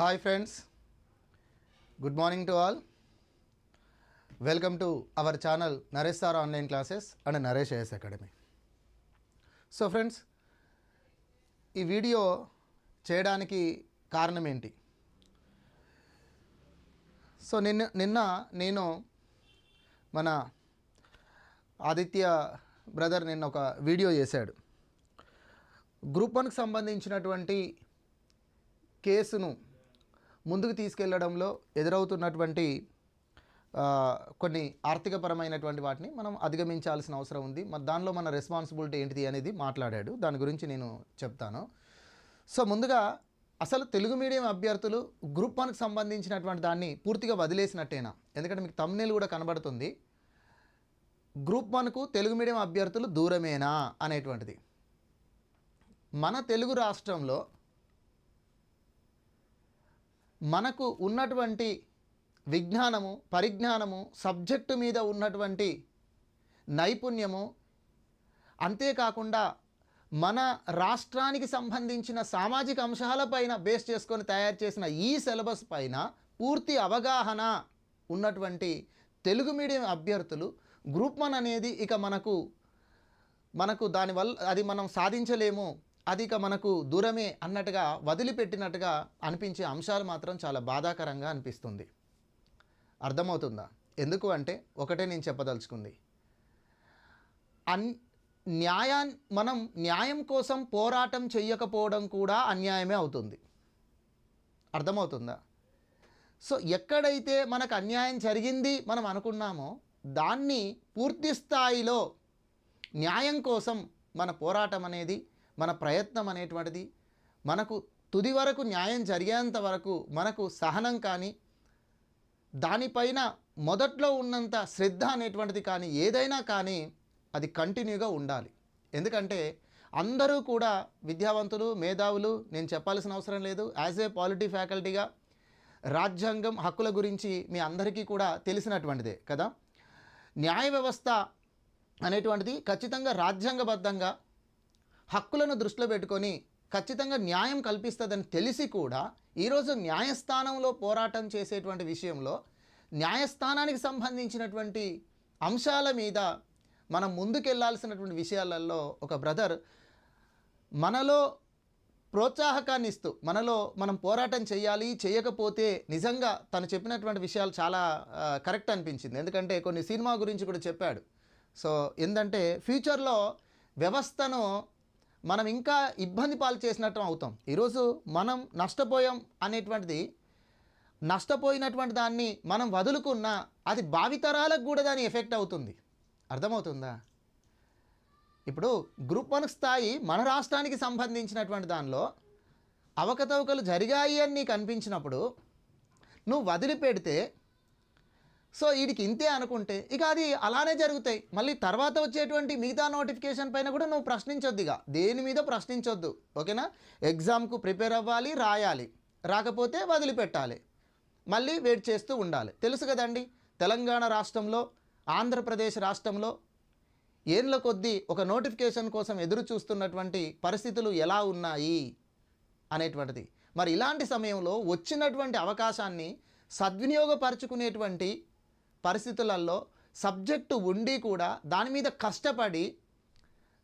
Hi friends good morning to all welcome to our channel Naresh sir online classes and Naresh IS academy so friends ఈ video చేయడానికి కారణం ఏంటి? So నిన్న నిన్న నేను మన ఆదిత్య బ్రదర్ నిన్న ఒక వీడియో చేశాడు. గ్రూప్ వన్కి సంబంధించినటువంటి కేసును ముందుకు తీసుకెళ్ళడంలో ఎదురవుతున్నటువంటి కొన్ని ఆర్థికపరమైనటువంటి వాటిని మనం అధిగమించాల్సిన అవసరం ఉంది. మరి దానిలో మన రెస్పాన్సిబిలిటీ ఏంటిది అనేది మాట్లాడాడు. దాని గురించి నేను చెప్తాను. సో ముందుగా అసలు తెలుగు మీడియం అభ్యర్థులు గ్రూప్ వన్కి సంబంధించినటువంటి దాన్ని పూర్తిగా వదిలేసినట్టేనా? ఎందుకంటే మీకు తమ్నేలు కూడా కనబడుతుంది. గ్రూప్ వన్కు తెలుగు మీడియం అభ్యర్థులు దూరమేనా అనేటువంటిది. మన తెలుగు రాష్ట్రంలో మనకు ఉన్నటువంటి విజ్ఞానము పరిజ్ఞానము సబ్జెక్టు మీద ఉన్నటువంటి నైపుణ్యము అంతేకాకుండా మన రాష్ట్రానికి సంబంధించిన సామాజిక అంశాలపైన బేస్ చేసుకొని తయారు చేసిన ఈ సిలబస్ పైన పూర్తి అవగాహన ఉన్నటువంటి తెలుగు మీడియం అభ్యర్థులు గ్రూప్ వన్ అనేది ఇక మనకు మనకు దానివల్ల అది మనం సాధించలేము అది ఇక మనకు దూరమే అన్నట్టుగా వదిలిపెట్టినట్టుగా అనిపించే అంశాలు మాత్రం చాలా బాధాకరంగా అనిపిస్తుంది. అర్థమవుతుందా? ఎందుకు అంటే ఒకటే నేను చెప్పదలుచుకుంది. అన్ న్యాయా మనం న్యాయం కోసం పోరాటం చెయ్యకపోవడం కూడా అన్యాయమే అవుతుంది. అర్థమవుతుందా? సో ఎక్కడైతే మనకు అన్యాయం జరిగింది మనం అనుకున్నామో దాన్ని పూర్తి స్థాయిలో న్యాయం కోసం మన పోరాటం అనేది మన ప్రయత్నం అనేటువంటిది మనకు తుది వరకు న్యాయం జరిగేంత వరకు మనకు సహనం కానీ దానిపైన మొదట్లో ఉన్నంత శ్రద్ధ అనేటువంటిది కానీ ఏదైనా కానీ అది కంటిన్యూగా ఉండాలి. ఎందుకంటే అందరూ కూడా విద్యావంతులు మేధావులు నేను చెప్పాల్సిన అవసరం లేదు. యాజ్ ఏ పాలిటీ ఫ్యాకల్టీగా రాజ్యాంగం హక్కుల గురించి మీ అందరికీ కూడా తెలిసినటువంటిదే కదా. న్యాయ వ్యవస్థ అనేటువంటిది ఖచ్చితంగా రాజ్యాంగబద్ధంగా హక్కులను దృష్టిలో పెట్టుకొని ఖచ్చితంగా న్యాయం కల్పిస్తుందని తెలిసి కూడా ఈరోజు న్యాయస్థానంలో పోరాటం చేసేటువంటి విషయంలో న్యాయస్థానానికి సంబంధించినటువంటి అంశాల మీద మనం ముందుకెళ్ళాల్సినటువంటి విషయాలలో ఒక బ్రదర్ మనలో ప్రోత్సాహకాన్ని ఇస్తూ మనలో మనం పోరాటం చేయాలి చేయకపోతే నిజంగా తను చెప్పినటువంటి విషయాలు చాలా కరెక్ట్ అనిపించింది. ఎందుకంటే కొన్ని సినిమా గురించి కూడా చెప్పాడు. సో ఏంటంటే ఫ్యూచర్లో వ్యవస్థను మనం ఇంకా ఇబ్బంది పాలు చేసినట్టు అవుతాం. ఈరోజు మనం నష్టపోయాం అనేటువంటిది నష్టపోయినటువంటి దాన్ని మనం వదులుకున్నా అది భావితరాలకు కూడా దాని ఎఫెక్ట్ అవుతుంది. అర్థమవుతుందా? ఇప్పుడు గ్రూప్ వన్ స్థాయి మన రాష్ట్రానికి సంబంధించినటువంటి దానిలో అవకతవకలు జరిగాయి అని నీకు అనిపించినప్పుడు నువ్వు వదిలిపెడితే సో వీడికి ఇంతే అనుకుంటే ఇక అది అలానే జరుగుతాయి. మళ్ళీ తర్వాత వచ్చేటువంటి మిగతా నోటిఫికేషన్ పైన కూడా నువ్వు ప్రశ్నించొద్దు ఇక. దేని మీద ప్రశ్నించొద్దు. ఓకేనా? ఎగ్జామ్కు ప్రిపేర్ అవ్వాలి రాయాలి. రాకపోతే వదిలిపెట్టాలి. మళ్ళీ వెయిట్ చేస్తూ ఉండాలి. తెలుసు కదండి? తెలంగాణ రాష్ట్రంలో ఆంధ్రప్రదేశ్ రాష్ట్రంలో ఏండ్ల కొద్దీ ఒక నోటిఫికేషన్ కోసం ఎదురు చూస్తున్నటువంటి పరిస్థితులు ఎలా ఉన్నాయి అనేటువంటిది. మరి ఇలాంటి సమయంలో వచ్చినటువంటి అవకాశాన్ని సద్వినియోగపరుచుకునేటువంటి పరిస్థితులలో సబ్జెక్టు ఉండి కూడా దాని మీద కష్టపడి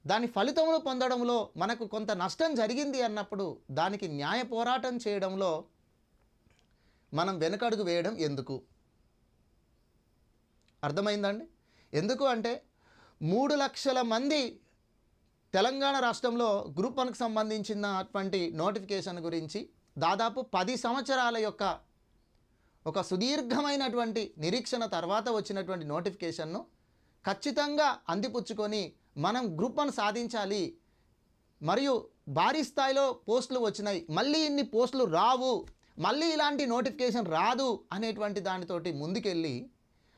దాని ఫలితములు పొందడంలో మనకు కొంత నష్టం జరిగింది అన్నప్పుడు దానికి న్యాయ పోరాటం చేయడంలో మనం వెనుకడుగు వేయడం ఎందుకు? అర్థమైందండి? ఎందుకు అంటే మూడు లక్షల మంది తెలంగాణ రాష్ట్రంలో గ్రూప్ వన్కి సంబంధించినటువంటి నోటిఫికేషన్ గురించి దాదాపు పది సంవత్సరాల యొక్క ఒక సుదీర్ఘమైనటువంటి నిరీక్షణ తర్వాత వచ్చినటువంటి నోటిఫికేషన్ను ఖచ్చితంగా అందిపుచ్చుకొని మనం గ్రూప్ వన్ సాధించాలి. మరియు భారీ స్థాయిలో పోస్టులు వచ్చినాయి. మళ్ళీ ఇన్ని పోస్టులు రావు. మళ్ళీ ఇలాంటి నోటిఫికేషన్ రాదు అనేటువంటి దానితోటి ముందుకెళ్ళి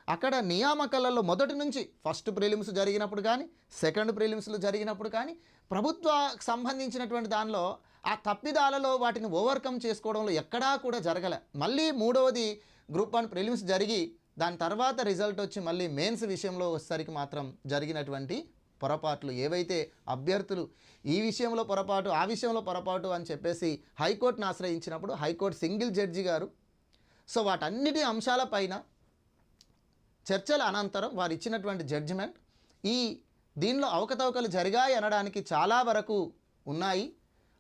అక్కడ నియామకాలలో మొదటి నుంచి ఫస్ట్ ప్రిలిమ్స్ జరిగినప్పుడు కానీ సెకండ్ ప్రిలిమ్స్లు జరిగినప్పుడు కానీ ప్రభుత్వ సంబంధించినటువంటి దానిలో ఆ తప్పిదాలలో వాటిని ఓవర్కమ్ చేసుకోవడంలో ఎక్కడా కూడా జరగలే. మళ్ళీ మూడవది గ్రూప్ వన్ ప్రిలిమ్స్ జరిగి దాని తర్వాత రిజల్ట్ వచ్చి మళ్ళీ మెయిన్స్ విషయంలో వచ్చేసరికి మాత్రం జరిగినటువంటి పొరపాట్లు ఏవైతే అభ్యర్థులు ఈ విషయంలో పొరపాటు ఆ విషయంలో పొరపాటు అని చెప్పేసి హైకోర్టును ఆశ్రయించినప్పుడు హైకోర్టు సింగిల్ జడ్జి గారు. సో వాటన్నిటి అంశాలపైన చర్చల అనంతరం వారు ఇచ్చినటువంటి జడ్జిమెంట్ ఈ దీనిలో అవకతవకలు జరిగాయి అనడానికి చాలా వరకు ఉన్నాయి.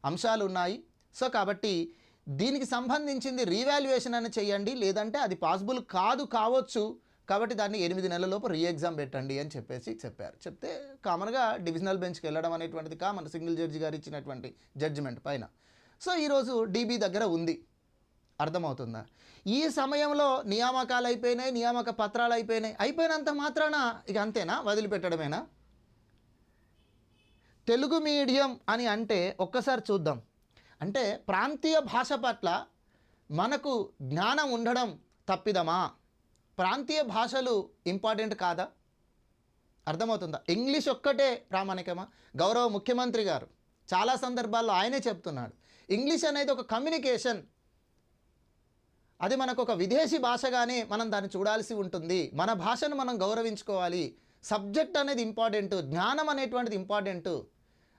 అంశాలు ఉన్నాయి సో కాబట్టి దీనికి సంబంధించింది రీవాల్యుయేషన్ అని చేయండి. లేదంటే అది పాసిబుల్ కాదు కావచ్చు. కాబట్టి దాన్ని ఎనిమిది నెలలలోపు రీ ఎగ్జామ్ పెట్టండి అని చెప్పేసి చెప్పారు. చెప్తే కామన్గా డివిజనల్ బెంచ్కి వెళ్ళడం అనేటువంటిది కామన్ సింగిల్ జడ్జి గారు ఇచ్చినటువంటి జడ్జిమెంట్ పైన. సో ఈరోజు డీబీ దగ్గర ఉంది. అర్థమవుతుందా? ఈ సమయంలో నియామకాలు అయిపోయినాయి నియామక పత్రాలు అయిపోయినాయి. అయిపోయినంత మాత్రాన ఇక అంతేనా? వదిలిపెట్టడమేనా? తెలుగు మీడియం అని అంటే ఒక్కసారి చూద్దాం. అంటే ప్రాంతీయ భాష పట్ల మనకు జ్ఞానం ఉండడం తప్పిదమా? ప్రాంతీయ భాషలు ఇంపార్టెంట్ కాదా? అర్థమవుతుందా? ఇంగ్లీష్ ఒక్కటే ప్రామాణికమా? గౌరవ ముఖ్యమంత్రి గారు చాలా సందర్భాల్లో ఆయనే చెప్తున్నాడు. ఇంగ్లీష్ అనేది ఒక కమ్యూనికేషన్. అది మనకు ఒక విదేశీ భాషగానే మనం దాన్ని చూడాల్సి ఉంటుంది. మన భాషను మనం గౌరవించుకోవాలి. సబ్జెక్ట్ అనేది ఇంపార్టెంట్. జ్ఞానం అనేటువంటిది ఇంపార్టెంట్.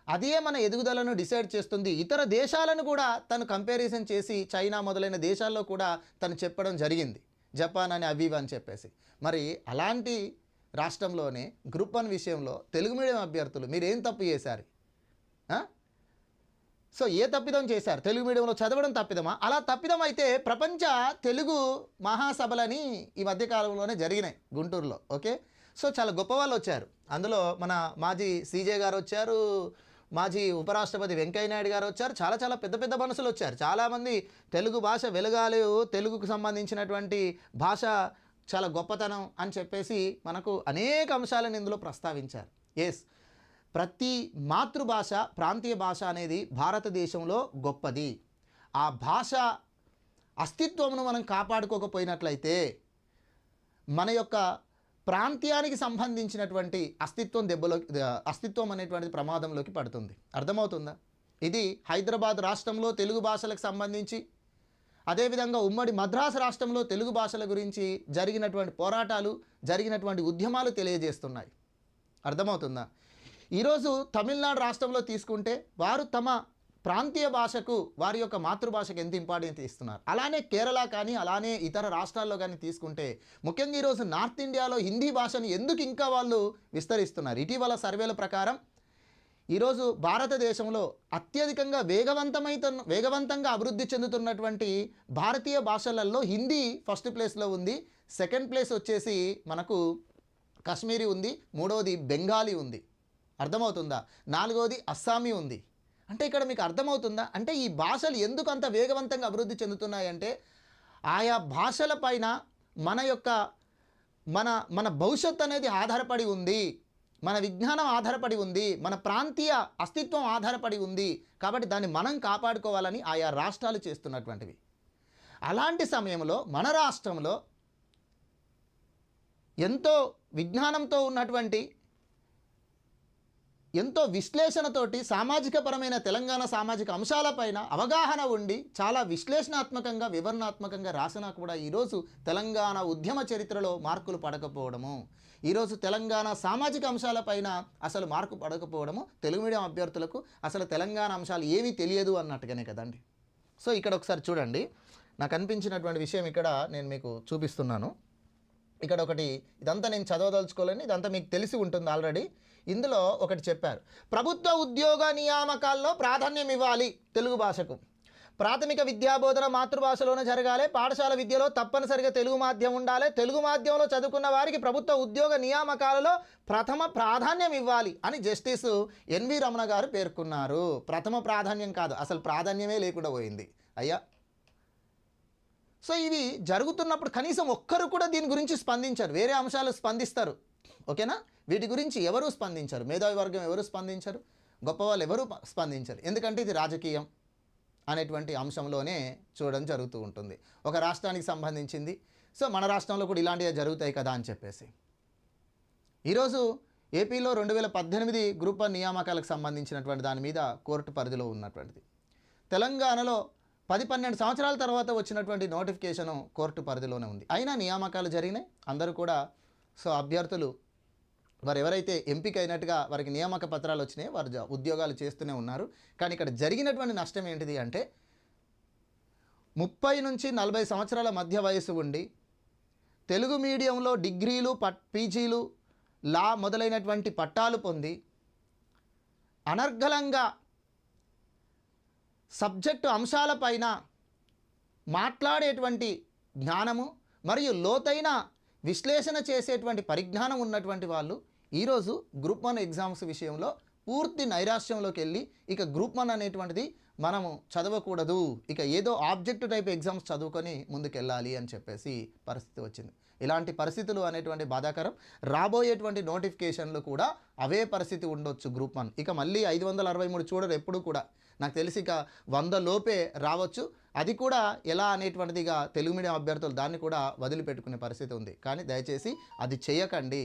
అదే మన ఎదుగుదలను డిసైడ్ చేస్తుంది. ఇతర దేశాలను కూడా తను కంపారిజన్ చేసి చైనా మొదలైన దేశాల్లో కూడా తను చెప్పడం జరిగింది. జపాన్ అని అవి అని చెప్పేసి. మరి అలాంటి రాష్ట్రంలోనే గ్రూప్ వన్ విషయంలో తెలుగు మీడియం అభ్యర్థులు మీరు ఏం తప్పు చేశారు? సో ఏ తప్పిదం చేశారు? తెలుగు మీడియంలో చదవడం తప్పిదమా? అలా తప్పిదం అయితే ప్రపంచ తెలుగు మహాసభలని ఈ మధ్యకాలంలోనే జరిగినాయి గుంటూరులో. ఓకే? సో చాలా గొప్ప వాళ్ళు వచ్చారు. అందులో మన మాజీ సీజే గారు వచ్చారు. మాజీ ఉపరాష్ట్రపతి వెంకయ్యనాయుడు గారు వచ్చారు. చాలా చాలా పెద్ద పెద్ద మనసులు వచ్చారు. చాలామంది తెలుగు భాష వెలుగాలు తెలుగుకు సంబంధించినటువంటి భాష చాలా గొప్పతనం అని చెప్పేసి మనకు అనేక అంశాలను ఇందులో ప్రస్తావించారు. ఎస్ ప్రతి మాతృభాష ప్రాంతీయ భాష అనేది భారతదేశంలో గొప్పది. ఆ భాష అస్తిత్వమును మనం కాపాడుకోకపోయినట్లయితే మన యొక్క ప్రాంతీయానికి సంబంధించినటువంటి అస్తిత్వం దెబ్బలో అస్తిత్వం అనేటువంటిది ప్రమాదంలోకి పడుతుంది. అర్థమవుతుందా? ఇది హైదరాబాద్ రాష్ట్రంలో తెలుగు భాషలకు సంబంధించి అదేవిధంగా ఉమ్మడి మద్రాసు రాష్ట్రంలో తెలుగు భాషల గురించి జరిగినటువంటి పోరాటాలు జరిగినటువంటి ఉద్యమాలు తెలియజేస్తున్నాయి. అర్థమవుతుందా? ఈరోజు తమిళనాడు రాష్ట్రంలో తీసుకుంటే వారు తమ ప్రాంతీయ భాషకు వారి యొక్క మాతృభాషకు ఎంత ఇంపార్టెన్స్ ఇస్తున్నారు? అలానే కేరళ కానీ అలానే ఇతర రాష్ట్రాల్లో కానీ తీసుకుంటే ముఖ్యంగా ఈరోజు నార్త్ ఇండియాలో హిందీ భాషను ఎందుకు ఇంకా వాళ్ళు విస్తరిస్తున్నారు? ఇటీవల సర్వేల ప్రకారం ఈరోజు భారతదేశంలో అత్యధికంగా వేగవంతమైత వేగవంతంగా అభివృద్ధి చెందుతున్నటువంటి భారతీయ భాషలలో హిందీ ఫస్ట్ ప్లేస్లో ఉంది. సెకండ్ ప్లేస్ వచ్చేసి మనకు కాశ్మీరీ ఉంది. మూడవది బెంగాలీ ఉంది. అర్థమవుతుందా? నాలుగవది అస్సామీ ఉంది. అంటే ఇక్కడ మీకు అర్థమవుతుందా? అంటే ఈ భాషలు ఎందుకు అంత వేగవంతంగా అభివృద్ధి చెందుతున్నాయంటే ఆయా భాషల పైన మన యొక్క మన మన భవిష్యత్ అనేది ఆధారపడి ఉంది. మన విజ్ఞానం ఆధారపడి ఉంది. మన ప్రాంతీయ అస్తిత్వం ఆధారపడి ఉంది. కాబట్టి దాన్ని మనం కాపాడుకోవాలని ఆయా రాష్ట్రాలు చేస్తున్నటువంటివి. అలాంటి సమయంలో మన రాష్ట్రంలో ఎంతో విజ్ఞానంతో ఉన్నటువంటి ఎంతో విశ్లేషణతోటి సామాజిక పరమైన తెలంగాణ సామాజిక అంశాలపైన అవగాహన ఉండి చాలా విశ్లేషణాత్మకంగా వివరణాత్మకంగా రాసినా కూడా ఈరోజు తెలంగాణ ఉద్యమ చరిత్రలో మార్కులు పడకపోవడము. ఈరోజు తెలంగాణ సామాజిక అంశాలపైన అసలు మార్కు పడకపోవడము తెలుగు మీడియం అభ్యర్థులకు అసలు తెలంగాణ అంశాలు ఏమీ తెలియదు అన్నట్టుగానే కదండి. సో ఇక్కడ ఒకసారి చూడండి. నాకు అనిపించినటువంటి విషయం ఇక్కడ నేను మీకు చూపిస్తున్నాను. ఇక్కడ ఒకటి ఇదంతా నేను చదవదలుచుకోలేని ఇదంతా మీకు తెలిసి ఉంటుంది ఆల్రెడీ. ఇందులో ఒకటి చెప్పారు. ప్రభుత్వ ఉద్యోగ నియామకాల్లో ప్రాధాన్యం ఇవ్వాలి తెలుగు భాషకు. ప్రాథమిక విద్యాబోధన మాతృభాషలోనే జరగాలి పాఠశాల విద్యలో తప్పనిసరిగా తెలుగు మాధ్యమం ఉండాలి. తెలుగు మాధ్యమంలో చదువుకున్న వారికి ప్రభుత్వ ఉద్యోగ నియామకాలలో ప్రథమ ప్రాధాన్యం ఇవ్వాలి అని జస్టిస్ ఎన్వి రమణ గారు పేర్కొన్నారు. ప్రథమ ప్రాధాన్యం కాదు అసలు ప్రాధాన్యమే లేకుండా పోయింది. అయ్యా. సో ఇవి జరుగుతున్నప్పుడు కనీసం ఒక్కరు కూడా దీని గురించి స్పందించారు వేరే అంశాలు స్పందిస్తారు. ఓకేనా? వీటి గురించి ఎవరు స్పందించారు? మేధావి వర్గం ఎవరు స్పందించారు? గొప్పవాళ్ళు ఎవరు స్పందించరు స్పందించారు? ఎందుకంటే ఇది రాజకీయం అనేటువంటి అంశంలోనే చూడడం జరుగుతూ ఉంటుంది. ఒక రాష్ట్రానికి సంబంధించింది. సో మన రాష్ట్రంలో కూడా ఇలాంటివి జరుగుతాయి కదా అని చెప్పేసి. ఈరోజు ఏపీలో రెండు వేల పద్దెనిమిది గ్రూప్ వన్ నియామకాలకు సంబంధించినటువంటి దాని మీద కోర్టు పరిధిలో ఉన్నటువంటిది. తెలంగాణలో పది పన్నెండు సంవత్సరాల తర్వాత వచ్చినటువంటి నోటిఫికేషను కోర్టు పరిధిలోనే ఉంది. అయినా నియామకాలు జరిగినాయి. అందరూ కూడా సో అభ్యర్థులు వారు ఎవరైతే ఎంపిక అయినట్టుగా వారికి నియామక పత్రాలు వచ్చినాయి వారు ఉద్యోగాలు చేస్తూనే ఉన్నారు. కానీ ఇక్కడ జరిగినటువంటి నష్టం ఏంటిది అంటే ముప్పై నుంచి నలభై సంవత్సరాల మధ్య వయసు ఉండి తెలుగు మీడియంలో డిగ్రీలు పట్ పీజీలు లా మొదలైనటువంటి పట్టాలు పొంది అనర్గళంగా సబ్జెక్టు అంశాలపైన మాట్లాడేటువంటి జ్ఞానము మరియు లోతైన విశ్లేషణ చేసేటువంటి పరిజ్ఞానం ఉన్నటువంటి వాళ్ళు ఈరోజు గ్రూప్ వన్ ఎగ్జామ్స్ విషయంలో పూర్తి నైరాశ్యంలోకి వెళ్ళి ఇక గ్రూప్ వన్ అనేటువంటిది మనము చదవకూడదు. ఇక ఏదో ఆబ్జెక్ట్ టైప్ ఎగ్జామ్స్ చదువుకొని ముందుకెళ్ళాలి అని చెప్పేసి పరిస్థితి వచ్చింది. ఇలాంటి పరిస్థితులు అనేటువంటి బాధాకరం. రాబోయేటువంటి నోటిఫికేషన్లు కూడా అవే పరిస్థితి ఉండొచ్చు గ్రూప్ వన్. ఇక మళ్ళీ ఐదు వందల అరవై మూడు చూడరు ఎప్పుడు కూడా. నాకు తెలిసి ఇక వంద లోపే రావచ్చు. అది కూడా ఎలా అనేటువంటిదిగా తెలుగు మీడియం అభ్యర్థులు దాన్ని కూడా వదిలిపెట్టుకునే పరిస్థితి ఉంది. కానీ దయచేసి అది చేయకండి.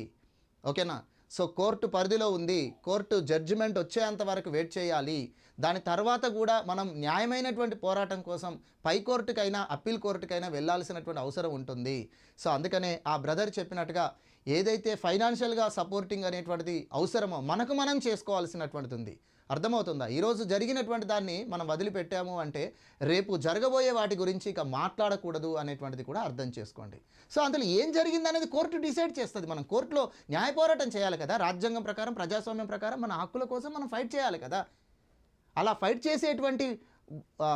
ఓకేనా? సో కోర్టు పరిధిలో ఉంది. కోర్టు జడ్జిమెంట్ వచ్చేంత వరకు వెయిట్ చేయాలి. దాని తర్వాత కూడా మనం న్యాయమైనటువంటి పోరాటం కోసం పై కోర్టుకైనా అప్పీల్ కోర్టుకైనా వెళ్ళాల్సినటువంటి అవసరం ఉంటుంది. సో అందుకనే ఆ బ్రదర్ చెప్పినట్టుగా ఏదైతే ఫైనాన్షియల్గా సపోర్టింగ్ అనేటువంటిది అవసరమో మనకు మనం చేసుకోవాల్సినటువంటిది ఉంది. అర్థమవుతుందా? ఈరోజు జరిగినటువంటి దాన్ని మనం వదిలిపెట్టాము అంటే రేపు జరగబోయే వాటి గురించి ఇక మాట్లాడకూడదు అనేటువంటిది కూడా అర్థం చేసుకోండి. సో అందులో ఏం జరిగిందనేది కోర్టు డిసైడ్ చేస్తుంది. మనం కోర్టులో న్యాయ పోరాటం చేయాలి కదా. రాజ్యాంగం ప్రకారం ప్రజాస్వామ్యం ప్రకారం మన హక్కుల కోసం మనం ఫైట్ చేయాలి కదా. అలా ఫైట్ చేసేటువంటి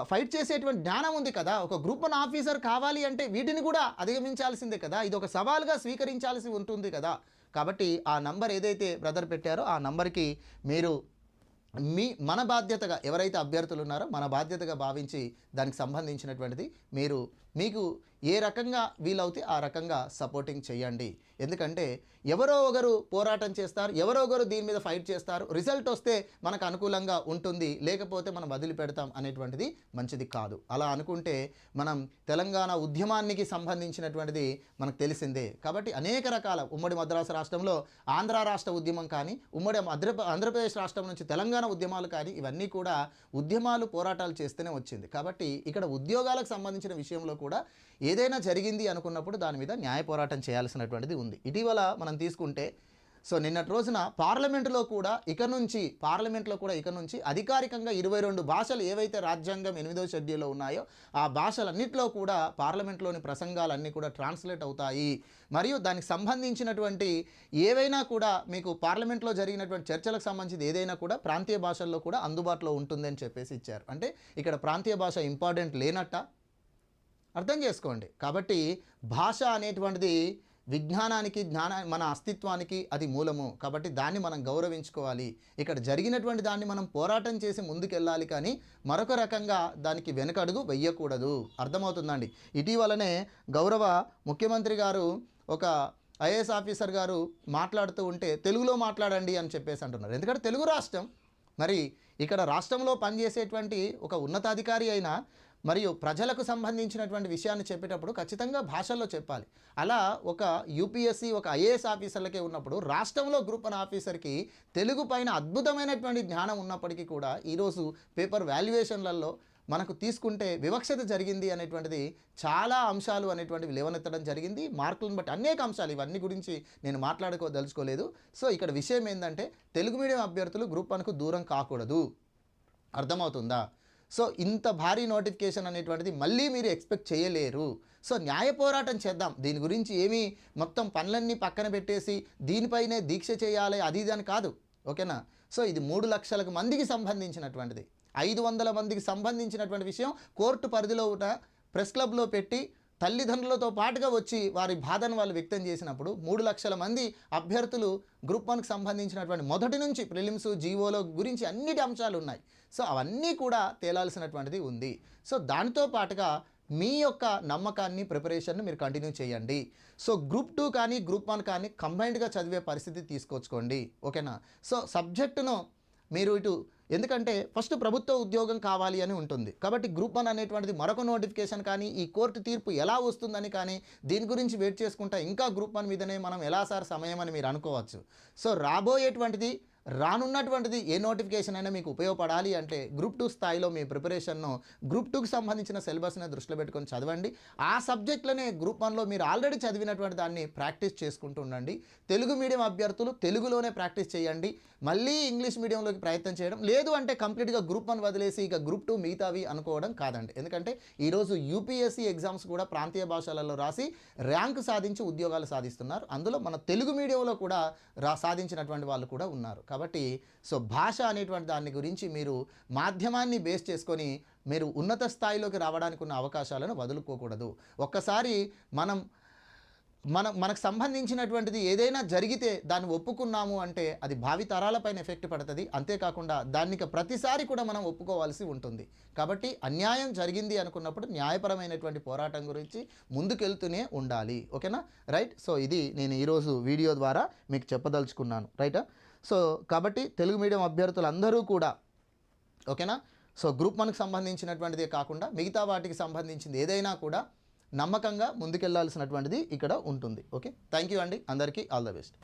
ఫైట్ చేసేటువంటి జ్ఞానం ఉంది కదా. ఒక గ్రూప్ వన్ ఆఫీసర్ కావాలి అంటే వీటిని కూడా అధిగమించాల్సిందే కదా. ఇది ఒక సవాల్గా స్వీకరించాల్సి ఉంటుంది కదా. కాబట్టి ఆ నంబర్ ఏదైతే బ్రదర్ పెట్టారో ఆ నంబర్కి మీరు మీ మన బాధ్యతగా ఎవరైతే అభ్యర్థులు ఉన్నారో మన బాధ్యతగా భావించి దానికి సంబంధించినటువంటిది మీరు మీకు ఏ రకంగా వీలవుతే ఆ రకంగా సపోర్టింగ్ చేయండి. ఎందుకంటే ఎవరో ఒకరు పోరాటం చేస్తారు ఎవరో ఒకరు దీని మీద ఫైట్ చేస్తారు రిజల్ట్ వస్తే మనకు అనుకూలంగా ఉంటుంది లేకపోతే మనం వదిలిపెడతాం అనేటువంటిది మంచిది కాదు. అలా అనుకుంటే మనం తెలంగాణ ఉద్యమానికి సంబంధించినటువంటిది మనకు తెలిసిందే. కాబట్టి అనేక రకాల ఉమ్మడి మద్రాసు రాష్ట్రంలో ఆంధ్ర రాష్ట్ర ఉద్యమం కానీ ఉమ్మడి ఆంధ్ర ఆంధ్రప్రదేశ్ రాష్ట్రం నుంచి తెలంగాణ ఉద్యమాలు కానీ ఇవన్నీ కూడా ఉద్యమాలు పోరాటాలు చేస్తూనే వచ్చింది. కాబట్టి ఇక్కడ ఉద్యోగాలకు సంబంధించిన విషయంలో కూడా కూడా ఏదైనా జరిగింది అనుకున్నప్పుడు దాని మీద న్యాయ పోరాటం చేయాల్సినటువంటిది ఉంది. ఇటీవల మనం తీసుకుంటే సో నిన్నటి రోజున పార్లమెంటులో కూడా ఇక నుంచి పార్లమెంట్లో కూడా ఇక నుంచి అధికారికంగా ఇరవై రెండు భాషలు ఏవైతే రాజ్యాంగం ఎనిమిదో షెడ్యూల్లో ఉన్నాయో ఆ భాషలన్నింటిలో కూడా పార్లమెంట్లోని ప్రసంగాలన్నీ కూడా ట్రాన్స్లేట్ అవుతాయి. మరియు దానికి సంబంధించినటువంటి ఏవైనా కూడా మీకు పార్లమెంట్లో జరిగినటువంటి చర్చలకు సంబంధించి ఏదైనా కూడా ప్రాంతీయ భాషల్లో కూడా అందుబాటులో ఉంటుందని చెప్పేసి ఇచ్చారు. అంటే ఇక్కడ ప్రాంతీయ భాష ఇంపార్టెంట్ లేనట్ట. అర్థం చేసుకోండి. కాబట్టి భాష అనేటువంటిది విజ్ఞానానికి జ్ఞాన మన అస్తిత్వానికి అది మూలము. కాబట్టి దాన్ని మనం గౌరవించుకోవాలి. ఇక్కడ జరిగినటువంటి దాన్ని మనం పోరాటం చేసి ముందుకెళ్ళాలి కానీ మరొక రకంగా దానికి వెనకడుగు వెయ్యకూడదు అర్థమవుతుందండి. ఇటీవలనే గౌరవ ముఖ్యమంత్రి గారు ఒక ఐఏఎస్ ఆఫీసర్ గారు మాట్లాడుతూ ఉంటే తెలుగులో మాట్లాడండి అని చెప్పేసి అంటున్నారు. ఎందుకంటే తెలుగు రాష్ట్రం. మరి ఇక్కడ రాష్ట్రంలో పనిచేసేటువంటి ఒక ఉన్నతాధికారి అయినా మరియు ప్రజలకు సంబంధించినటువంటి విషయాన్ని చెప్పేటప్పుడు ఖచ్చితంగా భాషల్లో చెప్పాలి. అలా ఒక యూపీఎస్సీ ఒక ఐఏఎస్ ఆఫీసర్లకే ఉన్నప్పుడు రాష్ట్రంలో గ్రూప్ వన్ ఆఫీసర్కి తెలుగు పైన అద్భుతమైనటువంటి జ్ఞానం ఉన్నప్పటికీ కూడా ఈరోజు పేపర్ వాల్యుయేషన్లలో మనకు తీసుకుంటే వివక్షత జరిగింది అనేటువంటిది చాలా అంశాలు అనేటువంటివి లేవనెత్తడం జరిగింది. మార్కులను బట్టి అనేక అంశాలు ఇవన్నీ గురించి నేను మాట్లాడుకోదలుచుకోలేదు. సో ఇక్కడ విషయం ఏంటంటే తెలుగు మీడియం అభ్యర్థులు గ్రూప్ వన్కు దూరం కాకూడదు. అర్థమవుతుందా? సో ఇంత భారీ నోటిఫికేషన్ అనేటువంటిది మళ్ళీ మీరు ఎక్స్పెక్ట్ చేయలేరు. సో న్యాయ పోరాటం చేద్దాం. దీని గురించి ఏమీ మొత్తం పనులన్నీ పక్కన పెట్టేసి దీనిపైనే దీక్ష చేయాలి అది ఇది అని కాదు. ఓకేనా? సో ఇది మూడు లక్షలకు మందికి సంబంధించినటువంటిది. ఐదు వందల మందికి సంబంధించినటువంటి విషయం కోర్టు పరిధిలో ఉన్న ప్రెస్ క్లబ్లో పెట్టి తల్లిదండ్రులతో పాటుగా వచ్చి వారి బాధను వాళ్ళు వ్యక్తం చేసినప్పుడు మూడు లక్షల మంది అభ్యర్థులు గ్రూప్ వన్కి సంబంధించినటువంటి మొదటి నుంచి ప్రిలిమ్స్ జీవోలో గురించి అన్నిటి అంశాలు ఉన్నాయి. సో అవన్నీ కూడా తేలాల్సినటువంటిది ఉంది. సో దానితో పాటుగా మీ యొక్క నమ్మకాన్ని ప్రిపరేషన్ను మీరు కంటిన్యూ చేయండి. సో గ్రూప్ టూ కానీ గ్రూప్ వన్ కానీ కంబైన్డ్గా చదివే పరిస్థితి తీసుకొచ్చుకోండి. ఓకేనా? సో సబ్జెక్టును మీరు ఇటు ఎందుకంటే ఫస్ట్ ప్రభుత్వ ఉద్యోగం కావాలి అని ఉంటుంది. కాబట్టి గ్రూప్ వన్ అనేటువంటిది మరొక నోటిఫికేషన్ కానీ ఈ కోర్టు తీర్పు ఎలా వస్తుందని కానీ దీని గురించి వెయిట్ చేసుకుంటా ఇంకా గ్రూప్ వన్ మీదనే మనం ఎలా సార్ సమయం అని మీరు అనుకోవచ్చు. సో రాబోయేటువంటిది రానున్నటువంటిది ఏ నోటిఫికేషన్ అయినా మీకు ఉపయోగపడాలి అంటే గ్రూప్ టూ స్థాయిలో మీ ప్రిపరేషన్ను గ్రూప్ టూకి సంబంధించిన సిలబస్ని దృష్టిలో పెట్టుకొని చదవండి. ఆ సబ్జెక్టులనే గ్రూప్ వన్లో మీరు ఆల్రెడీ చదివినటువంటి దాన్ని ప్రాక్టీస్ చేసుకుంటూ ఉండండి. తెలుగు మీడియం అభ్యర్థులు తెలుగులోనే ప్రాక్టీస్ చేయండి. మళ్ళీ ఇంగ్లీష్ మీడియంలోకి ప్రయత్నం చేయడం లేదు అంటే కంప్లీట్గా గ్రూప్ వన్ వదిలేసి ఇక గ్రూప్ టూ మిగతావి అనుకోవడం కాదండి. ఎందుకంటే ఈరోజు యూపీఎస్సీ ఎగ్జామ్స్ కూడా ప్రాంతీయ భాషలలో రాసి ర్యాంక్ సాధించి ఉద్యోగాలు సాధిస్తున్నారు. అందులో మన తెలుగు మీడియంలో కూడా రా సాధించినటువంటి వాళ్ళు కూడా ఉన్నారు. కాబట్టి సో భాష అనేటువంటి దాని గురించి మీరు మాధ్యమాన్ని బేస్ చేసుకొని మీరు ఉన్నత స్థాయిలోకి రావడానికి ఉన్న అవకాశాలను వదులుకోకూడదు. ఒక్కసారి మనం మన మనకు సంబంధించినటువంటిది ఏదైనా జరిగితే దాన్ని ఒప్పుకున్నాము అంటే అది భావి తరాలపైన ఎఫెక్ట్ పడుతుంది. అంతేకాకుండా దానికి ప్రతిసారి కూడా మనం ఒప్పుకోవాల్సి ఉంటుంది. కాబట్టి అన్యాయం జరిగింది అనుకున్నప్పుడు న్యాయపరమైనటువంటి పోరాటం గురించి ముందుకెళ్తూనే ఉండాలి. ఓకేనా? రైట్? సో ఇది నేను ఈరోజు వీడియో ద్వారా మీకు చెప్పదలుచుకున్నాను. రైటా? సో కాబట్టి తెలుగు మీడియం అభ్యర్థులందరూ కూడా ఓకేనా? సో గ్రూప్ వన్కి సంబంధించినటువంటిదే కాకుండా మిగతా వాటికి సంబంధించింది ఏదైనా కూడా నమ్మకంగా ముందుకెళ్ళాల్సినటువంటిది ఇక్కడ ఉంటుంది. ఓకే? థ్యాంక్ యూ అండి. అందరికీ ఆల్ ద బెస్ట్.